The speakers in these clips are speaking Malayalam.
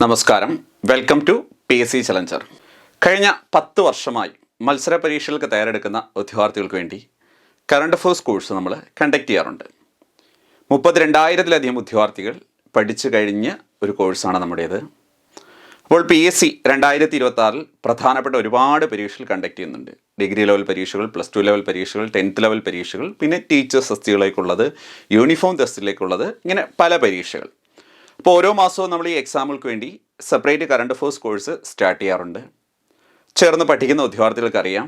നമസ്കാരം. Welcome to P S C challenger കഴിഞ്ഞ പത്ത് വർഷമായി മത്സര പരീക്ഷകൾക്ക് തയ്യാറെടുക്കുന്ന ഉദ്യോഗാർത്ഥികൾക്ക് വേണ്ടി കറണ്ട് അഫേഴ്സ് കോഴ്സ് നമ്മൾ കണ്ടക്ട് ചെയ്യാറുണ്ട്. മുപ്പത്തിരണ്ടായിരത്തിലധികം ഉദ്യോഗാർത്ഥികൾ പഠിച്ചു കഴിഞ്ഞ ഒരു കോഴ്സാണ് നമ്മുടേത്. അപ്പോൾ പി എസ് സി രണ്ടായിരത്തി ഇരുപത്തി പ്രധാനപ്പെട്ട ഒരുപാട് പരീക്ഷകൾ കണ്ടക്ട് ചെയ്യുന്നുണ്ട്. ഡിഗ്രി ലെവൽ പരീക്ഷകൾ പ്ലസ് ടു ലെവൽ പരീക്ഷകൾ ടെൻത്ത് ലെവൽ പരീക്ഷകൾ പിന്നെ ടീച്ചേഴ്സ് തസ്തികളിലേക്കുള്ളത് യൂണിഫോം ടെസ്റ്റിലേക്കുള്ളത് ഇങ്ങനെ പല പരീക്ഷകൾ. അപ്പോൾ ഓരോ മാസവും നമ്മൾ ഈ എക്സാമുകൾക്ക് വേണ്ടി separate current affairs course start ചെയ്യാറുണ്ട്. ചേർന്ന് പഠിക്കുന്ന ഉദ്യോഗാർത്ഥികൾക്ക് അറിയാം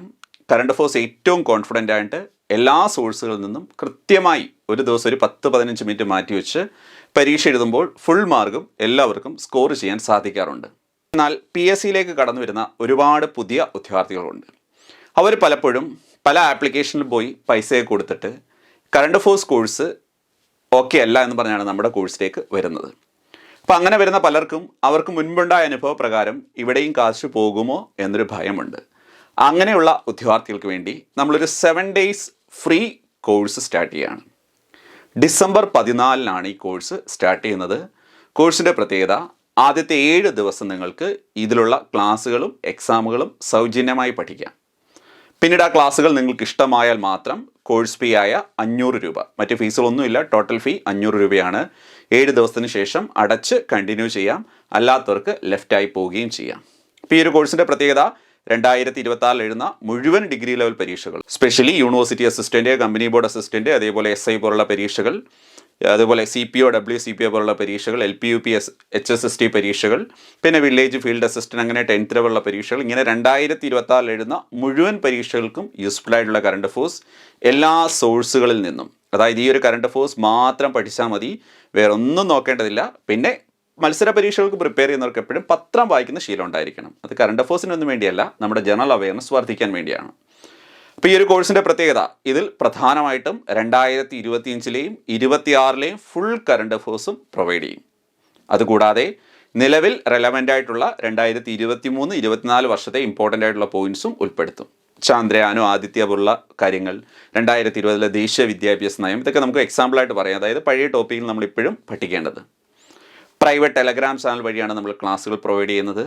കറണ്ട് അഫേഴ്സ് ഏറ്റവും കോൺഫിഡന്റ് ആയിട്ട് എല്ലാ സോഴ്സുകളിൽ നിന്നും കൃത്യമായി ഒരു ദിവസം ഒരു പത്ത് പതിനഞ്ച് മിനിറ്റ് മാറ്റി വെച്ച് പരീക്ഷ എഴുതുമ്പോൾ ഫുൾ മാർക്കും എല്ലാവർക്കും സ്കോർ ചെയ്യാൻ സാധിക്കാറുണ്ട്. എന്നാൽ പി എസ് സിയിലേക്ക് കടന്നു വരുന്ന ഒരുപാട് പുതിയ ഉദ്യോഗാർത്ഥികളുണ്ട്. അവർ പലപ്പോഴും പല ആപ്ലിക്കേഷനിൽ പോയി പൈസയൊക്കെ കൊടുത്തിട്ട് കറണ്ട് അഫേഴ്സ് കോഴ്സ് ഓക്കെ അല്ല എന്ന് പറഞ്ഞാണ് നമ്മുടെ കോഴ്സിലേക്ക് വരുന്നത്. അപ്പം അങ്ങനെ വരുന്ന പലർക്കും അവർക്ക് മുൻപുണ്ടായ അനുഭവ പ്രകാരം ഇവിടെയും കാശ് പോകുമോ എന്നൊരു ഭയമുണ്ട്. അങ്ങനെയുള്ള ഉദ്യോഗാർത്ഥികൾക്ക് വേണ്ടി നമ്മളൊരു seven days free course start ചെയ്യുകയാണ് ഡിസംബർ പതിനാലിനാണ് ഈ കോഴ്സ് സ്റ്റാർട്ട് ചെയ്യുന്നത്. കോഴ്സിന്റെ പ്രത്യേകത ആദ്യത്തെ ഏഴ് ദിവസം നിങ്ങൾക്ക് ഇതിലുള്ള ക്ലാസ്സുകളും എക്സാമുകളും സൗജന്യമായി പഠിക്കാം. പിന്നീട് ആ ക്ലാസ്സുകൾ നിങ്ങൾക്ക് ഇഷ്ടമായാൽ മാത്രം കോഴ്സ് ഫീ ആയ അഞ്ഞൂറ് രൂപ. മറ്റ് ഫീസുകളൊന്നുമില്ല ടോട്ടൽ ഫീ അഞ്ഞൂറ് രൂപയാണ്. ഏഴ് ദിവസത്തിന് ശേഷം അടച്ച് കണ്ടിന്യൂ ചെയ്യാം. അല്ലാത്തവർക്ക് ലെഫ്റ്റായി പോവുകയും ചെയ്യാം. ഇപ്പോൾ ഈ ഒരു കോഴ്സിന്റെ പ്രത്യേകത രണ്ടായിരത്തി ഇരുപത്തി എഴുതുന്ന മുഴുവൻ ഡിഗ്രി ലെവൽ പരീക്ഷകൾ. Specially university assistant company board assistant അതേപോലെ എസ് ഐ പോലുള്ള പരീക്ഷകൾ. അതുപോലെ C P O W C P O പോലുള്ള പരീക്ഷകൾ L P U P S H S S T പരീക്ഷകൾ പിന്നെ വില്ലേജ് ഫീൽഡ് അസിസ്റ്റന്റ് അങ്ങനെ ടെൻത്ത് ലെവലുള്ള പരീക്ഷകൾ ഇങ്ങനെ രണ്ടായിരത്തി ഇരുപത്തി ആറിൽ എഴുതുന്ന മുഴുവൻ പരീക്ഷകൾക്കും യൂസ്ഫുൾ ആയിട്ടുള്ള കറണ്ട് അഫേഴ്സ് എല്ലാ സോഴ്സുകളിൽ നിന്നും. അതായത് ഈ ഒരു കറണ്ട് അഫേഴ്സ് മാത്രം പഠിച്ചാൽ മതി വേറെ ഒന്നും നോക്കേണ്ടതില്ല. പിന്നെ മത്സര പരീക്ഷകൾക്ക് പ്രിപ്പയർ ചെയ്യുന്നവർക്ക് എപ്പോഴും പത്രം വായിക്കുന്ന ശീലം ഉണ്ടായിരിക്കണം. അത് കറണ്ട് അഫേഴ്സിനൊന്നും വേണ്ടിയല്ല നമ്മുടെ ജനറൽ അവയർനെസ് വർദ്ധിക്കാൻ വേണ്ടിയാണ്. അപ്പോൾ ഈ ഒരു കോഴ്സിന്റെ പ്രത്യേകത. ഇതിൽ പ്രധാനമായിട്ടും രണ്ടായിരത്തി ഇരുപത്തിയഞ്ചിലെയും ഇരുപത്തിയാറിലെയും ഫുൾ കറണ്ട് അഫേഴ്സും പ്രൊവൈഡ് ചെയ്യും. അതുകൂടാതെ നിലവിൽ റെലവന്റ് ആയിട്ടുള്ള രണ്ടായിരത്തി ഇരുപത്തി മൂന്ന് ഇരുപത്തിനാല് വർഷത്തെ ഇമ്പോർട്ടന്റ് ആയിട്ടുള്ള പോയിന്റ്സും ഉൾപ്പെടുത്തും. ചാന്ദ്രയാനോ ആദിത്യ പോലുള്ള കാര്യങ്ങൾ രണ്ടായിരത്തി ഇരുപതിലെ ദേശീയ വിദ്യാഭ്യാസ നയം ഇതൊക്കെ നമുക്ക് എക്സാമ്പിളായിട്ട് പറയാം. അതായത് പഴയ ടോപ്പിക്കിൽ നമ്മൾ ഇപ്പോഴും പഠിക്കേണ്ടത്. പ്രൈവറ്റ് ടെലഗ്രാം ചാനൽ വഴിയാണ് നമ്മൾ ക്ലാസ്സുകൾ പ്രൊവൈഡ് ചെയ്യുന്നത്.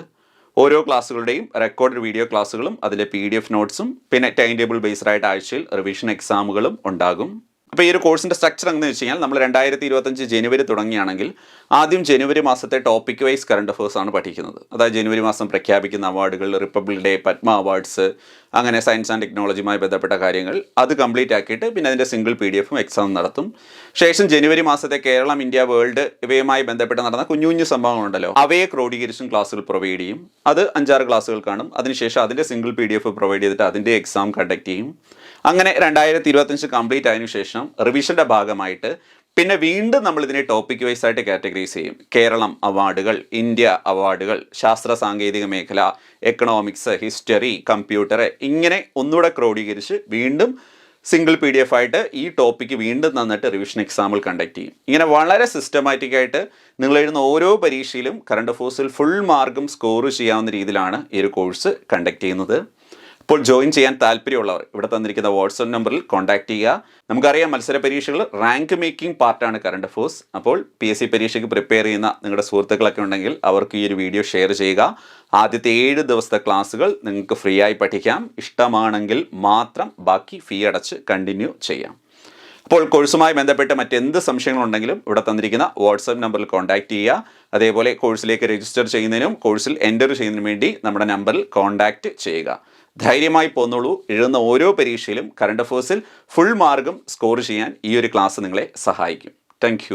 ഓരോ ക്ലാസ്സുകളുടെയും റെക്കോർഡ് വീഡിയോ ക്ലാസ്സുകളും അതിലെ പി ഡി എഫ് നോട്ട്സും പിന്നെ ടൈം ടേബിൾ ബേസ്ഡ് ആയിട്ട് ആഴ്ചയിൽ റിവിഷൻ എക്സാമുകളും ഉണ്ടാകും. അപ്പോൾ ഈ ഒരു കോഴ്സിന്റെ സ്ട്രക്ചർ എന്ന് വെച്ച് കഴിഞ്ഞാൽ നമ്മൾ രണ്ടായിരത്തി ഇരുപത്തഞ്ച് ജനുവരി തുടങ്ങിയാണെങ്കിൽ ആദ്യം ജനുവരി മാസത്തെ ടോപ്പിക് വൈസ് കറണ്ട് അഫേഴ്സ് ആണ് പഠിക്കുന്നത്. അതായത് ജനുവരി മാസം പ്രഖ്യാപിക്കുന്ന അവാർഡുകൾ റിപ്പബ്ലിക് ഡേ പത്മ അവാർഡ്സ് അങ്ങനെ സയൻസ് ആൻഡ് ടെക്നോളജിയുമായി ബന്ധപ്പെട്ട കാര്യങ്ങൾ അത് കംപ്ലീറ്റ് ആക്കിയിട്ട് പിന്നെ അതിന്റെ സിംഗിൾ പി ഡി എഫും എക്സാം നടത്തും. ശേഷം ജനുവരി മാസത്തെ കേരളം ഇന്ത്യ വേൾഡ് ഇവയുമായി ബന്ധപ്പെട്ട് നടന്ന കുഞ്ഞു കുഞ്ഞു സംഭവങ്ങളുണ്ടല്ലോ. അവയെ ക്രോഡീകരിച്ചും ക്ലാസ്സുകൾ പ്രൊവൈഡ് ചെയ്യും. അത് അഞ്ചാറ് ക്ലാസ്സുകൾ കാണും. അതിനുശേഷം അതിന്റെ single P D F provide ചെയ്തിട്ട് അതിന്റെ എക്സാം കണ്ടക്ട് ചെയ്യും. അങ്ങനെ രണ്ടായിരത്തി ഇരുപത്തഞ്ച് കംപ്ലീറ്റ് ആയതിനു ശേഷം റിവിഷന്റെ ഭാഗമായിട്ട് പിന്നെ വീണ്ടും നമ്മൾ ഇതിനെ ടോപ്പിക് വൈസ് ആയിട്ട് കാറ്റഗറൈസ് ചെയ്യും. കേരളം അവാർഡുകൾ ഇന്ത്യ അവാർഡുകൾ ശാസ്ത്ര സാങ്കേതിക മേഖല എക്കണോമിക്സ് ഹിസ്റ്ററി കമ്പ്യൂട്ടർ ഇങ്ങനെ ഒന്നുകൂടെ ക്രോഡീകരിച്ച് വീണ്ടും സിംഗിൾ പി ഡി എഫ് ആയിട്ട് ഈ ടോപ്പിക്ക് വീണ്ടും നന്നിട്ട് റിവിഷൻ എക്സാമ്പിൾ കണ്ടക്ട് ചെയ്യും. ഇങ്ങനെ വളരെ സിസ്റ്റമാറ്റിക് ആയിട്ട് നിങ്ങൾ എഴുതുന്ന ഓരോ പരീക്ഷയിലും കറണ്ട് അഫേഴ്സിൽ ഫുൾ മാർക്കും സ്കോർ ചെയ്യാവുന്ന രീതിയിലാണ് ഈ ഒരു കോഴ്സ് കണ്ടക്ട് ചെയ്യുന്നത്. ഇപ്പോൾ ജോയിൻ ചെയ്യാൻ താല്പര്യമുള്ളവർ ഇവിടെ തന്നിരിക്കുന്ന വാട്സപ്പ് നമ്പറിൽ കോൺടാക്ട് ചെയ്യുക. നമുക്കറിയാം മത്സര പരീക്ഷകൾ റാങ്ക് മേക്കിംഗ് പാർട്ടാണ് കറണ്ട് അഫേഴ്സ് അപ്പോൾ പി എസ് സി പരീക്ഷയ്ക്ക് പ്രിപ്പയർ ചെയ്യുന്ന നിങ്ങളുടെ സുഹൃത്തുക്കളൊക്കെ ഉണ്ടെങ്കിൽ അവർക്ക് ഈ ഒരു വീഡിയോ ഷെയർ ചെയ്യുക. ആദ്യത്തെ ഏഴ് ദിവസത്തെ ക്ലാസ്സുകൾ നിങ്ങൾക്ക് ഫ്രീ ആയി പഠിക്കാം. ഇഷ്ടമാണെങ്കിൽ മാത്രം ബാക്കി ഫീ അടച്ച് കണ്ടിന്യൂ ചെയ്യാം. അപ്പോൾ കോഴ്സുമായി ബന്ധപ്പെട്ട് മറ്റെന്ത് സംശയങ്ങളുണ്ടെങ്കിലും ഇവിടെ തന്നിരിക്കുന്ന വാട്സപ്പ് നമ്പറിൽ കോൺടാക്ട് ചെയ്യുക. അതേപോലെ കോഴ്സിലേക്ക് രജിസ്റ്റർ ചെയ്യുന്നതിനും കോഴ്സിൽ എന്റർ ചെയ്യുന്നതിനും വേണ്ടി നമ്മുടെ നമ്പറിൽ കോൺടാക്റ്റ് ചെയ്യുക. ധൈര്യമായി പോന്നോളൂ. എഴുതുന്ന ഓരോ പരീക്ഷയിലും കറണ്ട് അഫേഴ്സിൽ ഫുൾ മാർക്കും സ്കോർ ചെയ്യാൻ ഈ ഒരു ക്ലാസ് നിങ്ങളെ സഹായിക്കും. താങ്ക്